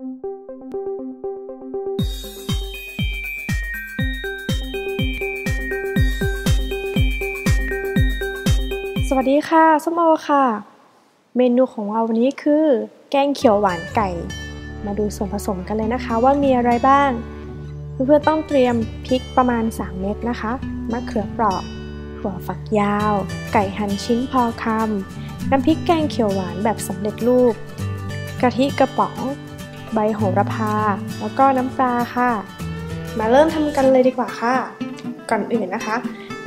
สวัสดีค่ะส้มโอค่ะ เมนูของเราวันนี้คือ แกงเขียวหวานไก่ มาดูส่วนผสมกันเลยนะคะ ว่ามีอะไรบ้าง เพื่อนๆต้องเตรียมพริกประมาณ 3 เม็ดนะคะมะเขือเปราะถั่วฝักยาว ไก่หั่นชิ้นพอคำน้ำพริกแกงเขียวหวานแบบสำเร็จรูป กะทิกระป๋อง ใบโหระพา แล้วก็น้ำปลาค่ะ มาเริ่มทำกันเลยดีกว่าค่ะ ก่อนอื่นนะคะ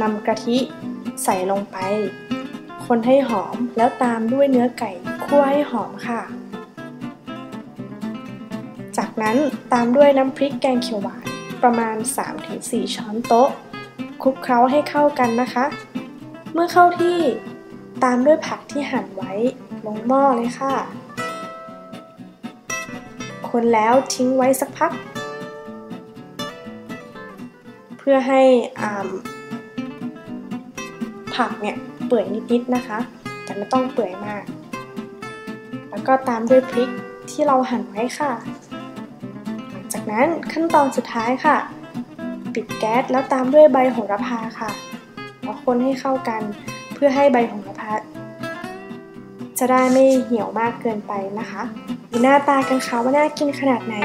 นำกะทิใส่ลงไป คนให้หอมแล้วตามด้วยเนื้อไก่คั่วให้หอมค่ะ จากนั้นตามด้วยน้ำพริกแกงเขียวหวานประมาณ 3-4 ช้อนโต๊ะคลุกเคล้าให้เข้ากันนะคะ เมื่อเข้าที่ตามด้วยผักที่หั่นไว้ลงหม้อเลยค่ะ คนแล้วทิ้งไว้สักพัก เพื่อให้ผักเนี่ยเปื่อยนิดๆนะคะ แต่ไม่ต้องเปื่อยมาก แล้วก็ตามด้วยพริกที่เราหั่นไว้ค่ะ หลังจากนั้นขั้นตอนสุดท้ายค่ะ ปิดแก๊สแล้วตามด้วยใบโหระพาค่ะแล้วคนให้เข้ากันเพื่อให้ใบโหระพาจะได้ไม่เหี่ยวมากเกินไปนะคะ ดูหน้าตากันค่ะว่าน่ากินขนาดไหน